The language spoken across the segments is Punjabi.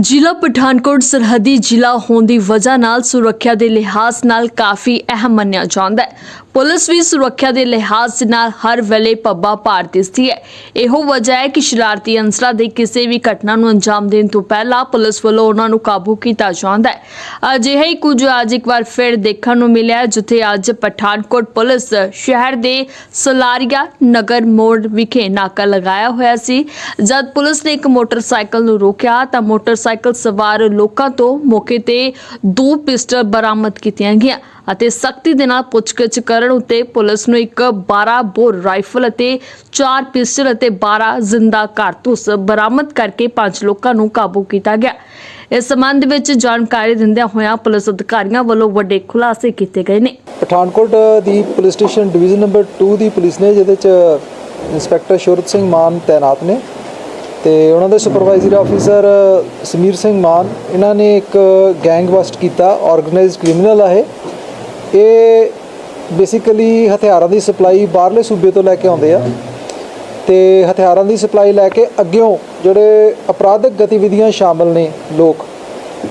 ਜ਼ਿਲ੍ਹਾ ਪਠਾਨਕੋਟ ਸਰਹੱਦੀ ਜ਼ਿਲ੍ਹਾ ਹੋਣ ਦੀ ਵਜ੍ਹਾ ਨਾਲ ਸੁਰੱਖਿਆ ਦੇ ਲਿਹਾਜ਼ ਨਾਲ ਕਾਫੀ ਅਹਿਮ ਮੰਨਿਆ ਜਾਂਦਾ ਹੈ। ਪੁਲਿਸ ਵੀ ਸੁਰੱਖਿਆ ਦੇ ਲਿਹਾਜ਼ ਨਾਲ ਹਰ ਵੇਲੇ ਪੱਬਾ ਭਾਰ ਦਿਸਦੀ ਹੈ। ਇਹੋ ਵਜ੍ਹਾ ਹੈ ਕਿ ਸ਼ਰਾਰਤੀ ਅੰਸਰਾਂ ਦੇ ਕਿਸੇ ਵੀ ਘਟਨਾ ਨੂੰ ਅੰਜਾਮ ਦੇਣ ਤੋਂ ਪਹਿਲਾਂ ਪੁਲਿਸ ਵੱਲੋਂ ਉਹਨਾਂ ਨੂੰ ਕਾਬੂ ਕੀਤਾ ਜਾਂਦਾ ਹੈ। ਅਜਿਹਾ ਹੀ ਕੁਝ ਅੱਜ ਇੱਕ ਵਾਰ ਫਿਰ ਦੇਖਣ ਨੂੰ ਮਿਲਿਆ ਜਿੱਥੇ ਅੱਜ ਪਠਾਨਕੋਟ ਪੁਲਿਸ ਸ਼ਹਿਰ ਦੇ ਸਲਾਰੀਆ ਨਗਰ ਮੋੜ ਵਿਖੇ ਨਾਕਾ ਲਗਾਇਆ ਹੋਇਆ ਸੀ। ਜਦ ਪੁਲਿਸ ਨੇ ਇੱਕ ਮੋਟਰਸਾਈਕਲ ਨੂੰ ਰੋਕਿਆ ਤਾਂ ਮੋਟਰਸਾਈਕਲ ਸਵਾਰ ਲੋਕਾਂ ਤੋਂ ਮੌਕੇ ਤੇ ਦੋ ਪਿਸਟਲ ਬਰਾਮਦ ਕੀਤੀਆਂ ਗਈਆਂ ਅਤੇ ਸਖਤੀ ਦੇ ਨਾਲ ਪੁੱਛਗਿੱਛ ਕਰਨ ਉੱਤੇ ਪੁਲਿਸ ਨੂੰ ਇੱਕ 12 ਬੋਰ ਰਾਈਫਲ ਅਤੇ 4 ਪਿਸਟਲ ਅਤੇ 12 ਜ਼ਿੰਦਾ ਕਾਰਤੂਸ ਬਰਾਮਦ ਕਰਕੇ ਪੰਜ ਲੋਕਾਂ ਨੂੰ ਕਾਬੂ ਕੀਤਾ ਗਿਆ। ਇਸ ਸੰਬੰਧ ਵਿੱਚ ਜਾਣਕਾਰੀ ਦਿੰਦਿਆਂ ਹੋਇਆਂ ਪੁਲਿਸ ਅਧਿਕਾਰੀਆਂ ਵੱਲੋਂ ਵੱਡੇ ਖੁਲਾਸੇ ਕੀਤੇ ਗਏ ਨੇ। ਪਠਾਨਕੋਟ ਦੀ ਪੁਲਿਸ ਸਟੇਸ਼ਨ ਡਿਵੀਜ਼ਨ ਨੰਬਰ 2 ਦੀ ਪੁਲਿਸ ਨੇ, ਜਿਹਦੇ ਚ ਇੰਸਪੈਕਟਰ ਸ਼ੁਰਤ ਸਿੰਘ ਮਾਨ ਤਾਇਨਾਤ ਨੇ ਤੇ ਉਹਨਾਂ ਦੇ ਸੁਪਰਵਾਈਜ਼ਰ ਆਫੀਸਰ ਸਮੀਰ ਸਿੰਘ ਮਾਨ ਇਹਨਾਂ ਨੇ ਇੱਕ ਗੈਂਗ ਬਸਟ ਕੀਤਾ ਆਰਗੇਨਾਈਜ਼ਡ ਕ੍ਰਿਮੀਨਲ ਆ ਇਹ। ਇਹ ਬੇਸਿਕਲੀ ਹਥਿਆਰਾਂ ਦੀ ਸਪਲਾਈ ਬਾਹਰਲੇ ਸੂਬੇ ਤੋਂ ਲੈ ਕੇ ਆਉਂਦੇ ਆ। ਤੇ ਹਥਿਆਰਾਂ ਦੀ ਸਪਲਾਈ ਲੈ ਕੇ ਅੱਗਿਓਂ ਜਿਹੜੇ ਅਪਰਾਧਿਕ ਗਤੀਵਿਧੀਆਂ ਸ਼ਾਮਲ ਨੇ ਲੋਕ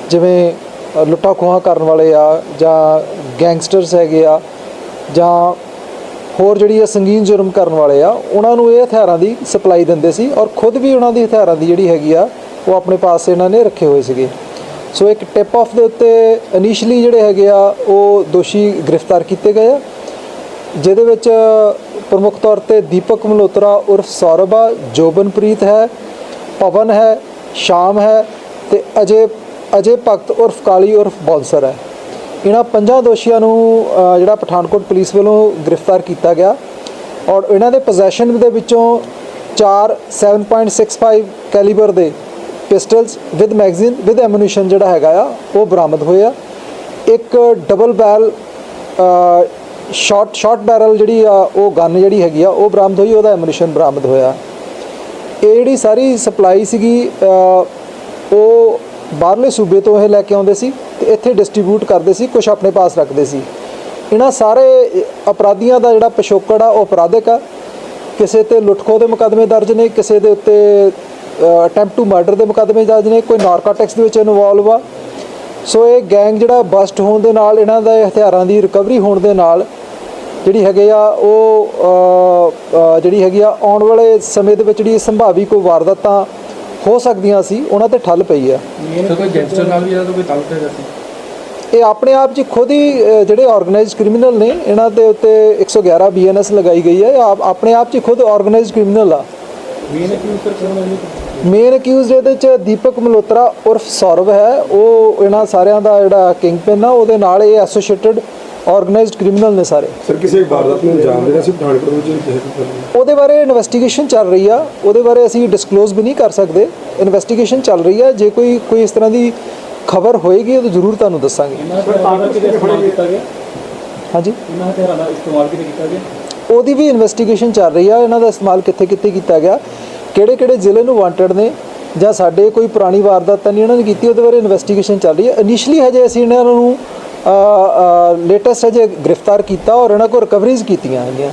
ਜਿਵੇਂ ਅ, ਲੁੱਟਾਂ ਖੋਹਾਂ ਕਰਨ ਵਾਲੇ ਆ ਜਾਂ ਗੈਂਗਸਟਰਸ ਹੈਗੇ ਆ ਜਾਂ ਹੋਰ ਜਿਹੜੀ ਆ ਸੰਗੀਨ ਜੁਰਮ ਕਰਨ ਵਾਲੇ ਆ, ਉਹਨਾਂ ਨੂੰ ਇਹ ਹਥਿਆਰਾਂ ਦੀ ਸਪਲਾਈ ਦਿੰਦੇ ਸੀ ਔਰ ਖੁਦ ਵੀ ਉਹਨਾਂ ਦੀ ਹਥਿਆਰਾਂ ਦੀ ਜਿਹੜੀ ਹੈਗੀ ਆ, ਉਹ ਆਪਣੇ ਪਾਸ ਇਹਨਾਂ ਨੇ ਰੱਖੇ ਹੋਏ ਸੀਗੇ। ਸੋ ਇੱਕ ਟਿਪ ਆਫ ਦੇ ਉੱਤੇ ਇਨੀਸ਼ੀਅਲੀ ਜਿਹੜੇ ਹੈਗੇ ਆ, ਉਹ ਦੋਸ਼ੀ ਗ੍ਰਿਫਤਾਰ ਕੀਤੇ ਗਏ ਆ, ਜਿਹਦੇ ਵਿੱਚ ਪ੍ਰਮੁੱਖ ਤੌਰ ਤੇ ਦੀਪਕ ਮਲਹੋਤਰਾ ਉਰਫ ਸੌਰਭ ਆ ਜੋਬਨਪ੍ਰੀਤ ਹੈ, ਪਵਨ ਹੈ, ਸ਼ਾਮ ਹੈ ਤੇ ਅਜੇ ਅਜੇ ਭਗਤ ਉਰਫ ਕਾਲੀ ਉਰਫ ਬੌਂਸਰ ਹੈ। ਇਹਨਾਂ ਪੰਜਾਂ ਦੋਸ਼ੀਆਂ ਨੂੰ ਜਿਹੜਾ ਪਠਾਨਕੋਟ ਪੁਲਿਸ ਵੱਲੋਂ ਗ੍ਰਿਫਤਾਰ ਕੀਤਾ ਗਿਆ ਔਰ ਇਹਨਾਂ ਦੇ ਪੋਜੈਸ਼ਨ ਦੇ ਵਿੱਚੋਂ 4 7.65 ਕੈਲੀਬਰ ਦੇ pistols with magazine with ammunition ਜਿਹੜਾ ਹੈਗਾ ਆ, ਉਹ ਬਰਾਮਦ ਹੋਏ ਆ। ਇੱਕ double barrel short short barrel ਜਿਹੜੀ ਆ, ਉਹ ਗਨ ਜਿਹੜੀ ਹੈਗੀ ਆ, ਉਹ ਬਰਾਮਦ ਹੋਈ, ਉਹਦਾ ਐਮੂਨੀਸ਼ਨ ਬਰਾਮਦ ਹੋਇਆ। ਇਹ ਜਿਹੜੀ ਸਾਰੀ ਸਪਲਾਈ ਸੀਗੀ ਉਹ ਬਾਹਰਲੇ ਸੂਬੇ ਤੋਂ ਇਹ ਲੈ ਕੇ ਆਉਂਦੇ ਸੀ। ਤੇ ਇੱਥੇ ਡਿਸਟ੍ਰੀਬਿਊਟ ਕਰਦੇ ਸੀ ਕੁਝ ਆਪਣੇ ਪਾਸ ਰੱਖਦੇ ਸੀ। ਇਹਨਾਂ ਸਾਰੇ ਅਪਰਾਧੀਆਂ ਦਾ ਜਿਹੜਾ ਪਿਛੋਕੜ ਆ, ਉਹ ਅਪਰਾਧਿਕ ਆ। ਕਿਸੇ ਤੇ ਲੁੱਟਖੋ ਦੇ ਮੁਕੱਦਮੇ ਦਰਜ ਨੇ, ਕਿਸੇ ਦੇ ਉੱਤੇ ਅਟੈਂਪਟ ਟੂ ਮਰਡਰ ਦੇ ਮੁਕੱਦਮੇ ਦਰਜ ਨੇ, ਕੋਈ ਨਾਰਕੋਟਿਕਸ ਦੇ ਵਿੱਚ ਇਨਵੋਲਵ ਆ। ਸੋ ਇਹ ਗੈਂਗ ਜਿਹੜਾ ਬਸਟ ਹੋਣ ਦੇ ਨਾਲ, ਇਹਨਾਂ ਦੇ ਹਥਿਆਰਾਂ ਦੀ ਰਿਕਵਰੀ ਹੋਣ ਦੇ ਨਾਲ, ਜਿਹੜੀ ਹੈਗੇ ਆ, ਉਹ ਜਿਹੜੀ ਹੈਗੀ ਆ, ਆਉਣ ਵਾਲੇ ਸਮੇਂ ਦੇ ਵਿੱਚ ਜਿਹੜੀ ਸੰਭਾਵੀ ਕੋਈ ਵਾਰਦਾਤਾਂ ਹੋ ਸਕਦੀਆਂ ਸੀ ਉਹਨਾਂ ਤੇ ਠੱਲ ਪਈ ਆ ਤਾਂ ਕੋਈ ਗੈਂਗਸਟਰ ਨਾਲ ਵੀ ਇਹਦਾ ਕੋਈ ਤਾਲੁਕ ਹੈਗਾ ਸੀ। ਇਹ ਆਪਣੇ ਆਪ 'ਚ ਖੁਦ ਹੀ ਅ, ਜਿਹੜੇ ਆਰਗੇਨਾਈਜ਼ਡ ਕ੍ਰਿਮੀਨਲ ਨੇ ਇਹਨਾਂ ਦੇ ਉੱਤੇ 111 ਬੀਐਨਐਸ ਲਗਾਈ ਗਈ ਹੈ। ਇਹ ਆਪ- ਆਪਣੇ ਆਪ 'ਚ ਖੁਦ ਆਰਗੇਨਾਈਜ਼ਡ ਕ੍ਰਿਮੀਨਲ ਆ। ਮੇਨ ਸਰ ਮੇਨ ਅਕਿਊਜ਼ਡ ਇਹਦੇ 'ਚ ਦੀਪਕ ਮਲਹੋਤਰਾ ਉਰਫ ਸੌਰਵ ਹੈ। ਉਹ ਇਹਨਾਂ ਸਾਰਿਆਂ ਦਾ ਜਿਹੜਾ ਕਿੰਗ ਪਿਨ ਆ ਉਹਦੇ ਨਾਲ ਇਹ ਐਸੋਸੀਏਟਡ ਆਰਗੇਨਾਈਜ਼ਡ ਕ੍ਰਿਮੀਨਲ ਨੇ ਸਾਰੇ। ਸਰ ਕਿਸੇ ਵਾਰਦਾਤ ਨੂੰ ਅੰਜਾਮ ਦੇਣਾ ਸੀ ਪਠਾਨਕੋਟ ਵਿੱਚ ਉਹਦੇ ਬਾਰੇ ਇਨਵੈਸਟੀਗੇਸ਼ਨ ਚੱਲ ਰਹੀ ਆ। ਉਹਦੇ ਬਾਰੇ ਅਸੀਂ ਡਿਸਕਲੋਜ਼ ਵੀ ਨਹੀਂ ਕਰ ਸਕਦੇ। ਇਨਵੈਸਟੀਗੇਸ਼ਨ ਚੱਲ ਰਹੀ ਆ। ਜੇ ਕੋਈ ਕੋਈ ਇਸ ਤਰ੍ਹਾਂ ਦੀ ਖਬਰ ਹੋਏਗੀ ਉਹ ਜ਼ਰੂਰ ਤੁਹਾਨੂੰ ਦੱਸਾਂਗੇ। ਹਾਂਜੀ? ਇਹਨਾਂ ਹਥਿਆਰਾਂ ਦਾ ਇਸਤੇਮਾਲ ਕਿਤੇ ਕੀਤਾ ਗਿਆ? ਉਹਦੀ ਵੀ ਇਨਵੈਸਟੀਗੇਸ਼ਨ ਚੱਲ ਰਹੀ ਆ। ਇਹਨਾਂ ਦਾ ਇਸਤੇਮਾਲ ਕਿੱਥੇ ਕਿੱਥੇ ਕੀਤਾ ਗਿਆ? ਕਿਹੜੇ ਕਿਹੜੇ ਜ਼ਿਲ੍ਹੇ ਨੂੰ ਵਾਂਟਡ ਨੇ? ਜਾਂ ਸਾਡੇ ਕੋਈ ਪੁਰਾਣੀ ਵਾਰਦਾਤ ਤਾਂ ਨਹੀਂ ਇਹਨਾਂ ਨੇ ਕੀਤੀ? ਉਹਦੇ ਬਾਰੇ ਇਨਵੈਸਟੀਗੇਸ਼ਨ ਚੱਲ ਰਹੀ ਹੈ ਇਨੀਸ਼ੀਅਲੀ ਹਜੇ ਅਸੀਂ ਇਹਨਾਂ ਨੂੰ ਲੇਟੈਸਟ ਹਜੇ ਗ੍ਰਿਫਤਾਰ ਕੀਤਾ ਔਰ ਇਹਨਾਂ ਕੋਲ ਰਿਕਵਰੀਜ਼ ਕੀਤੀਆਂ ਹੈਗੀਆਂ।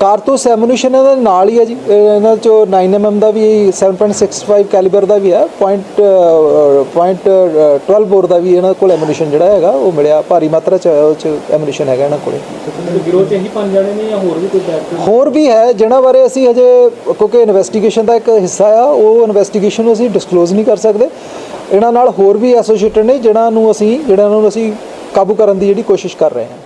ਕਾਰਤੂਸ ਐਮੂਨੀਸ਼ਨ ਇਹਨਾਂ ਦੇ ਨਾਲ ਹੀ ਹੈ ਜੀ। ਇਹ ਇਹਨਾਂ ਚੋਂ 9mm ਦਾ ਵੀ 7.65 ਕੈਲੀਬਰ ਦਾ ਵੀ ਹੈ। ਪੁਆਇੰਟ ਪੁਆਇੰਟ 12 ਬੋਰ ਦਾ ਵੀ ਇਹਨਾਂ ਕੋਲ ਐਮੂਨੀਸ਼ਨ ਜਿਹੜਾ ਹੈਗਾ ਉਹ ਮਿਲਿਆ। ਭਾਰੀ ਮਾਤਰਾ ਚ ਉਹ ਚ ਐਮੂਨੀਸ਼ਨ ਹੈਗਾ ਇਹਨਾਂ ਕੋਲੇ। ਗਿਰੋਹ ਚ ਇਹੀ ਪੰਜ ਜਾਣੇ ਨੇ ਜਾਂ ਹੋਰ ਵੀ ਕੋਈ ਹੋਰ ਵੀ ਹੈ ਜਿਨ੍ਹਾਂ ਬਾਰੇ ਅਸੀਂ ਹਜੇ ਕਿਉਂਕਿ ਇਨਵੈਸਟੀਗੇਸ਼ਨ ਦਾ ਇੱਕ ਹਿੱਸਾ ਆ ਉਹ ਇਨਵੈਸਟੀਗੇਸ਼ਨ ਨੂੰ ਅਸੀਂ ਡਿਸਕਲੋਜ਼ ਨਹੀਂ ਕਰ ਸਕਦੇ। ਇਹਨਾਂ ਨਾਲ ਹੋਰ ਵੀ ਐਸੋਸੀਏਟਡ ਨੇ, ਜਿਹਨਾਂ ਨੂੰ ਅਸੀਂ ਜਿਹੜਾ ਨੂੰ ਅਸੀਂ ਕਾਬੂ ਕਰਨ ਦੀ ਜਿਹੜੀ ਕੋਸ਼ਿਸ਼ ਕਰ ਰਹੇ ਹਾਂ।